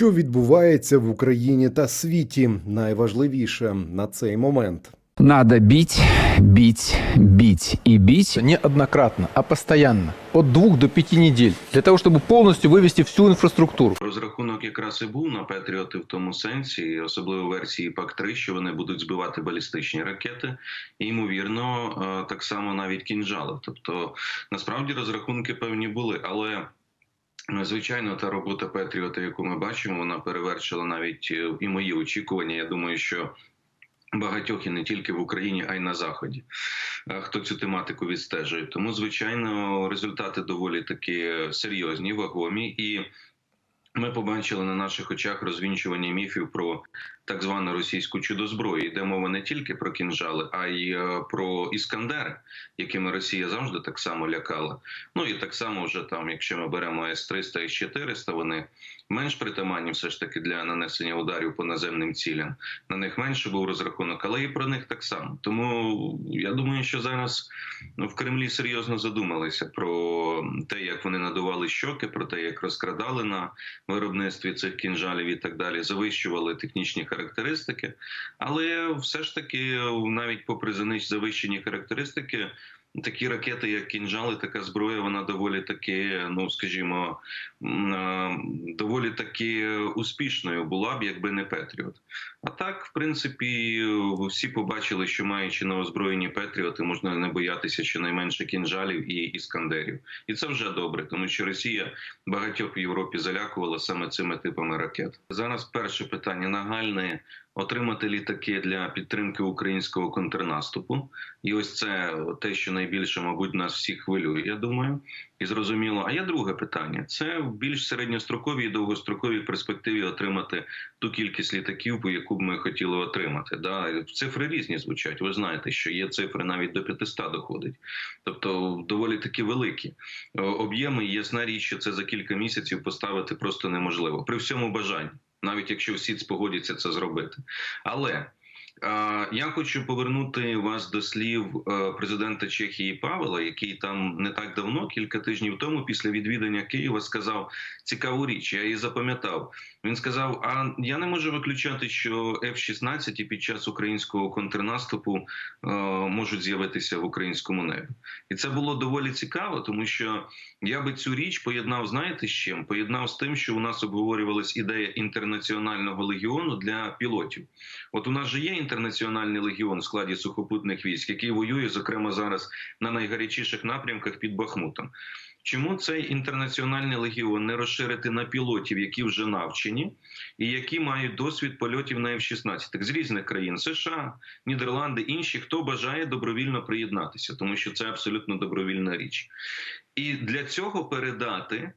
Що відбувається в Україні та світі? Найважливіше на цей момент. Надо бить, бить, бить и бить. неоднократно, а постоянно, от двух до пяти недель, для того, чтобы полностью вывести всю инфраструктуру. Розрахунок якраз і був на Петріоти в тому сенсі, особливо версії ПАК-3, що вони будуть збивати балістичні ракети, і ймовірно, е, так само навіть кінжали. Тобто, насправді розрахунки певні були, але. Звичайно, та робота Петріота, яку ми бачимо, вона перевершила навіть е, і мої очікування. Я думаю, що багатьох і не тільки в Україні, а й на заході. е, Хто цю тематику відстежує. Тому, звичайно, результати доволі таки серйозні, вагомі і. Ми побачили на наших очах розвінчування міфів про так звану російську чудозброю. Йде мова не тільки про кінжали, а й е, про іскандери, якими Росія завжди так само лякала. Ну і так само, вже там, якщо ми беремо С-300 і С-400, вони менш притаманні все ж таки для нанесення ударів по наземним цілям. На них менше був розрахунок, але і про них так само. Тому я думаю, що зараз ну, в Кремлі серйозно задумалися про те, як вони надували щоки, про те, як розкрадали на виробництві цих кінжалів і так далі, завищували технічні характеристики. Але все ж таки, навіть попри заниж- завищені характеристики, такі ракети, як кінжали, така зброя, вона доволі таки, ну скажімо, е, доволі таки успішною була б, якби не Петріот. А так, в принципі, всі побачили, що маючи на озброєнні Петріоти, можна не боятися щонайменше кінжалів і іскандерів. І це вже добре, тому що Росія багатьох в Європі залякувала саме цими типами ракет. Зараз перше питання нагальне отримати літаки для підтримки українського контрнаступу. І ось це те, що найбільше, мабуть, нас всіх хвилює. Я думаю, і зрозуміло. А є друге питання: це в більш середньостроковій і довгостроковій перспективі отримати ту кількість літаків, по яку б ми хотіли отримати. Да? Цифри різні звучать. Ви знаєте, що є цифри навіть до 500 доходить, тобто доволі таки великі об'єми. Ясна річ, що це за кілька місяців поставити просто неможливо при всьому бажанні, навіть якщо всі спогодяться це зробити. Але е, я хочу повернути вас до слів е, президента Чехії Павла, який там не так давно, кілька тижнів тому, після відвідання Києва, сказав цікаву річ. Я її запам'ятав. Він сказав: А я не можу виключати, що F-16 під час українського контрнаступу е, можуть з'явитися в українському небі, і це було доволі цікаво, тому що я би цю річ поєднав, знаєте, з чим? Поєднав з тим, що у нас обговорювалась ідея інтернаціонального легіону для пілотів. От у нас же є інтернаціональний легіон в складі сухопутних військ, який воює, зокрема зараз на найгарячіших напрямках під Бахмутом. Чому цей інтернаціональний легіон не розширити на пілотів, які вже навчені, і які мають досвід польотів на F-16 з різних країн США, Нідерланди, інші, хто бажає добровільно приєднатися, тому що це абсолютно добровільна річ. І для цього передати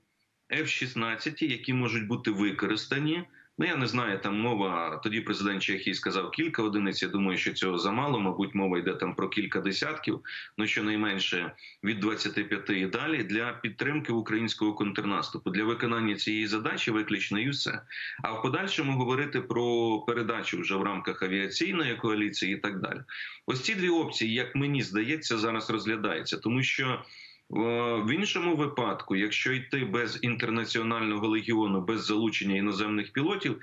F-16, які можуть бути використані. Ну, я не знаю, там мова. Тоді президент Чехії сказав кілька одиниць. Я думаю, що цього замало. Мабуть, мова йде там про кілька десятків, ну щонайменше від 25 і далі для підтримки українського контрнаступу для виконання цієї задачі, виключно і все. А в подальшому говорити про передачу вже в рамках авіаційної коаліції і так далі. Ось ці дві опції, як мені здається, зараз розглядаються, тому що. Е, В іншому випадку, якщо йти без інтернаціонального легіону, без залучення іноземних пілотів,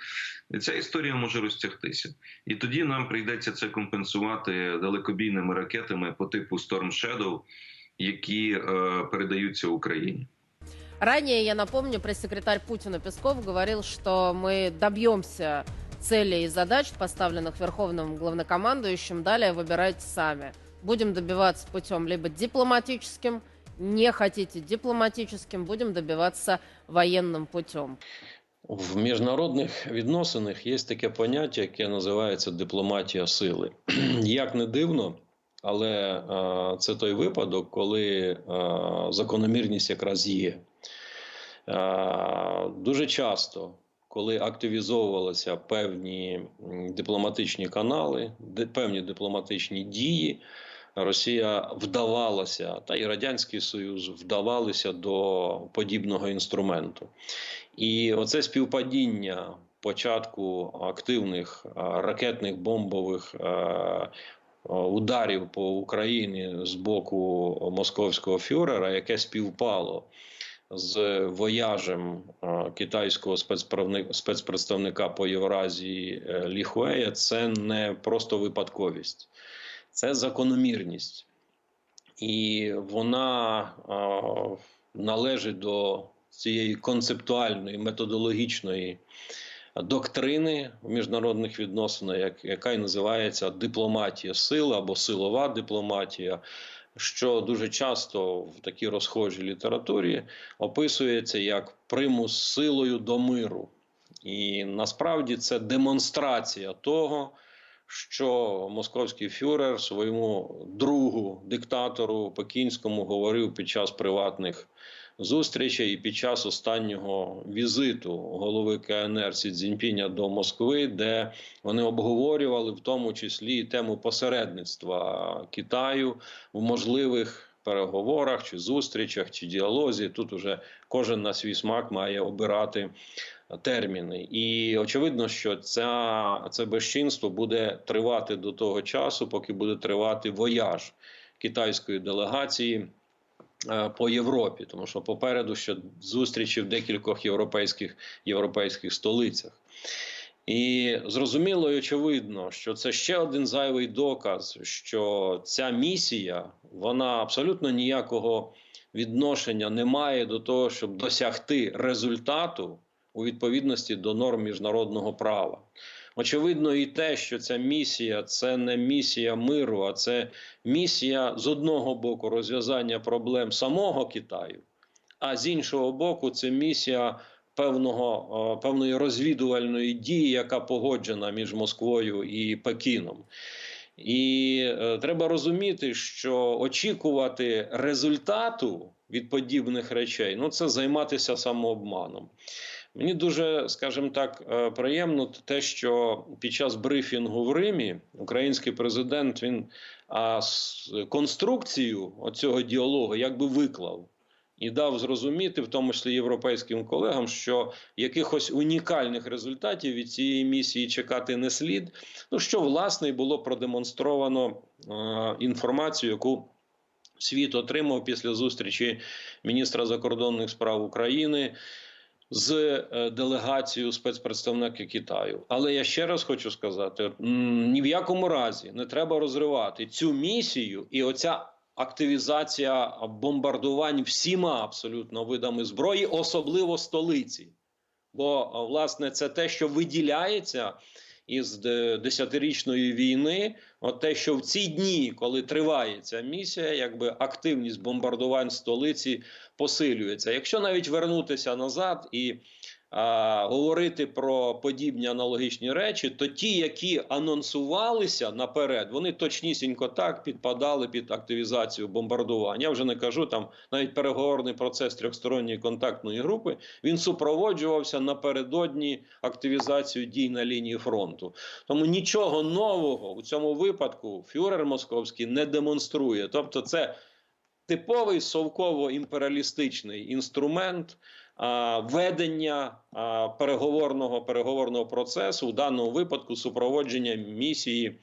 ця історія може розтягтися, і тоді нам прийдеться це компенсувати далекобійними ракетами по типу Storm Shadow, які е, передаються Україні. Ранее, я напомню, пресс-секретарь Путина Песков говорил, что мы добьемся целей и задач, поставленных Верховным главнокомандующим. Далее выбирайте сами. Будем добиваться путем либо дипломатическим, не хотите дипломатическим, будем добиваться военным путем. В міжнародних відносинах є таке поняття, яке називається дипломатія сили. Як не дивно, але е, це той випадок, коли е, закономірність якраз є. Е, дуже часто, коли активізовувалися певні дипломатичні канали, певні дипломатичні дії, Росія вдавалася, та і Радянський Союз вдавалися до подібного інструменту. І оце співпадіння початку активних ракетних бомбових е, е, ударів по Україні з боку московського фюрера, яке співпало з вояжем е, китайського спецпредставника по Євразії е, Лі Хуея це не просто випадковість, це закономірність. І вона належить до цієї концептуальної, методологічної доктрини в міжнародних відносинах, як- яка й називається дипломатія сил або силова дипломатія, що дуже часто в такій розхожій літературі описується як примус силою до миру. І насправді це демонстрація того, що московський фюрер своєму другу диктатору пекінському говорив під час приватних зустрічей і під час останнього візиту голови КНР Сі Цзіньпіня до Москви, де вони обговорювали в тому числі і тему посередництва Китаю в можливих переговорах чи зустрічах чи діалозі. Тут уже кожен на свій смак має обирати терміни. І очевидно, що ця, це безчинство буде тривати до того часу, поки буде тривати вояж китайської делегації е, по Європі, тому що попереду ще зустрічі в декількох європейських, європейських столицях. І зрозуміло і очевидно, що це ще один зайвий доказ, що ця місія вона абсолютно ніякого відношення не має до того, щоб досягти результату у відповідності до норм міжнародного права. Очевидно, і те, що ця місія це не місія миру, а це місія з одного боку розв'язання проблем самого Китаю, а з іншого боку, це місія певного, певної розвідувальної дії, яка погоджена між Москвою і Пекіном. І е, треба розуміти, що очікувати результату від подібних речей ну це займатися самообманом. Мені дуже, скажімо так, е, приємно те, що під час брифінгу в Римі український президент він а, конструкцію оцього діалогу якби виклав і дав зрозуміти, в тому числі європейським колегам, що якихось унікальних результатів від цієї місії чекати не слід. Ну що власне і було продемонстровано е, інформацію, яку світ отримав після зустрічі міністра закордонних справ України з е, делегацією спецпредставника Китаю. Але я ще раз хочу сказати: ні в якому разі не треба розривати цю місію і оця. Активізація бомбардувань всіма абсолютно видами зброї, особливо столиці. Бо власне це те, що виділяється із десятирічної війни, от те, що в ці дні, коли триває ця місія, якби активність бомбардувань столиці посилюється. Якщо навіть вернутися назад і говорити про подібні аналогічні речі, то ті, які анонсувалися наперед, вони точнісінько так підпадали під активізацію бомбардувань. Я вже не кажу там навіть переговорний процес трьохсторонньої контактної групи. Він супроводжувався напередодні активізацію дій на лінії фронту. Тому нічого нового у цьому випадку фюрер московський не демонструє. Тобто, це типовий совково-імперіалістичний інструмент а, ведення переговорного переговорного процесу, в даному випадку супроводження місії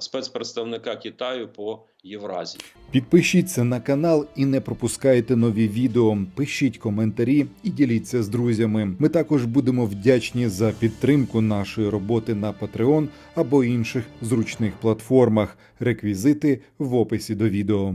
спецпредставника Китаю по Євразії. Підпишіться на канал і не пропускайте нові відео. Пишіть коментарі і діліться з друзями. Ми також будемо вдячні за підтримку нашої роботи на Patreon або інших зручних платформах. Реквізити в описі до відео.